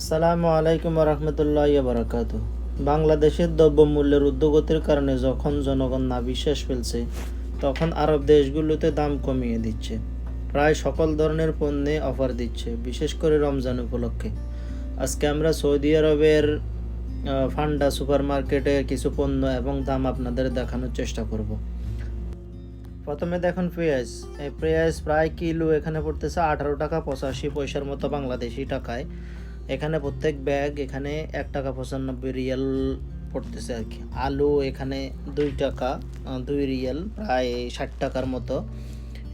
আসসালামু আলাইকুম রহমতুল্লাহ বারাকাত বাংলাদেশের দ্রব্যমূল্যের উদ্যোগতির কারণে যখন জনগণ না বিশ্বাস ফেলছে, তখন আরব দেশগুলোতে দাম কমিয়ে দিচ্ছে। প্রায় সকল ধরনের পণ্যে অফার দিচ্ছে, বিশেষ করে রমজান উপলক্ষে। আজকে আমরা সৌদি আরবের ফান্ডা সুপার মার্কেটের কিছু পণ্য এবং দাম আপনাদের দেখানোর চেষ্টা করব। প্রথমে দেখুন পেঁয়াজ। এই পেঁয়াজ প্রায় কিলো এখানে পড়তেছে আঠারো টাকা পঁচাশি পয়সার মতো বাংলাদেশি টাকায়। এখানে প্রত্যেক ব্যাগ এখানে এক টাকা পঁচানব্বই রিয়াল পড়তেছে আর কি। আলু এখানে দুই টাকা দুই রিয়াল, প্রায় ষাট টাকার মতো।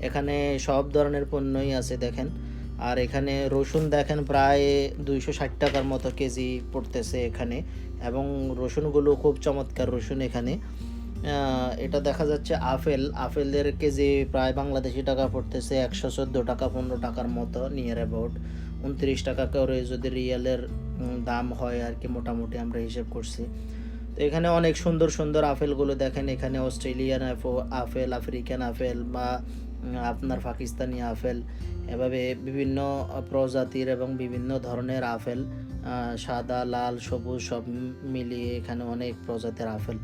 এখানে সব ধরনের পণ্যই আছে দেখেন। আর এখানে রসুন দেখেন প্রায় দুইশো ষাট টাকার মতো কেজি পড়তেছে এখানে। এবং রসুনগুলো খুব চমৎকার রসুন এখানে। এটা দেখা যাচ্ছে আপেল। আপেলের কেজি প্রায় বাংলাদেশি টাকা পড়তেছে, একশো চোদ্দ টাকা, পনেরো টাকার মতো নিয়ার অ্যাবাউট উনত্রিশ টাকা করে যদি রিয়ালের দাম হয় আর কি মোটামুটি আমরা হিসেব করছি। তো এখানে অনেক সুন্দর সুন্দর আপেলগুলো দেখেন, এখানে অস্ট্রেলিয়ান আপেল আফ্রিকান আপেল বা আপনার পাকিস্তানি আপেল, এভাবে বিভিন্ন প্রজাতির এবং বিভিন্ন ধরনের আপেল সাদা, লাল, সবুজ সব মিলিয়ে এখানে অনেক প্রজাতির আপেল,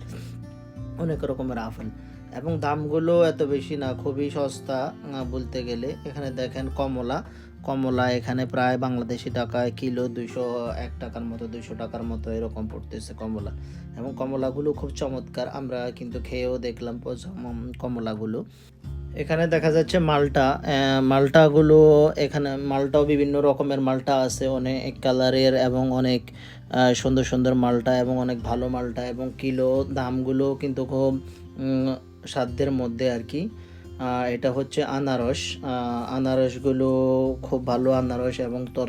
অনেক রকমের আপেল। এবং দামগুলো এত বেশি না, খুবই সস্তা বলতে গেলে। এখানে দেখেন কমলা কমলা, এখানে প্রায় বাংলাদেশি টাকায় কিলো দুইশো এক টাকার মতো, দুইশো টাকার মতো এরকম পড়তেছে কমলা। এবং কমলাগুলো খুব চমৎকার, আমরা কিন্তু খেয়েও দেখলাম কমলাগুলো। এখানে দেখা যাচ্ছে মালটা মালটাগুলো এখানে, মালটাও বিভিন্ন রকমের মালটা আছে, অনেক কালারের এবং অনেক সুন্দর সুন্দর মালটা এবং অনেক ভালো মালটা এবং কিলো দামগুলো কিন্তু খুব সাধ্যের মধ্যে আর কি। এটা হচ্ছে আনারস। আনারসগুলো খুব ভালো আনারস এবং তর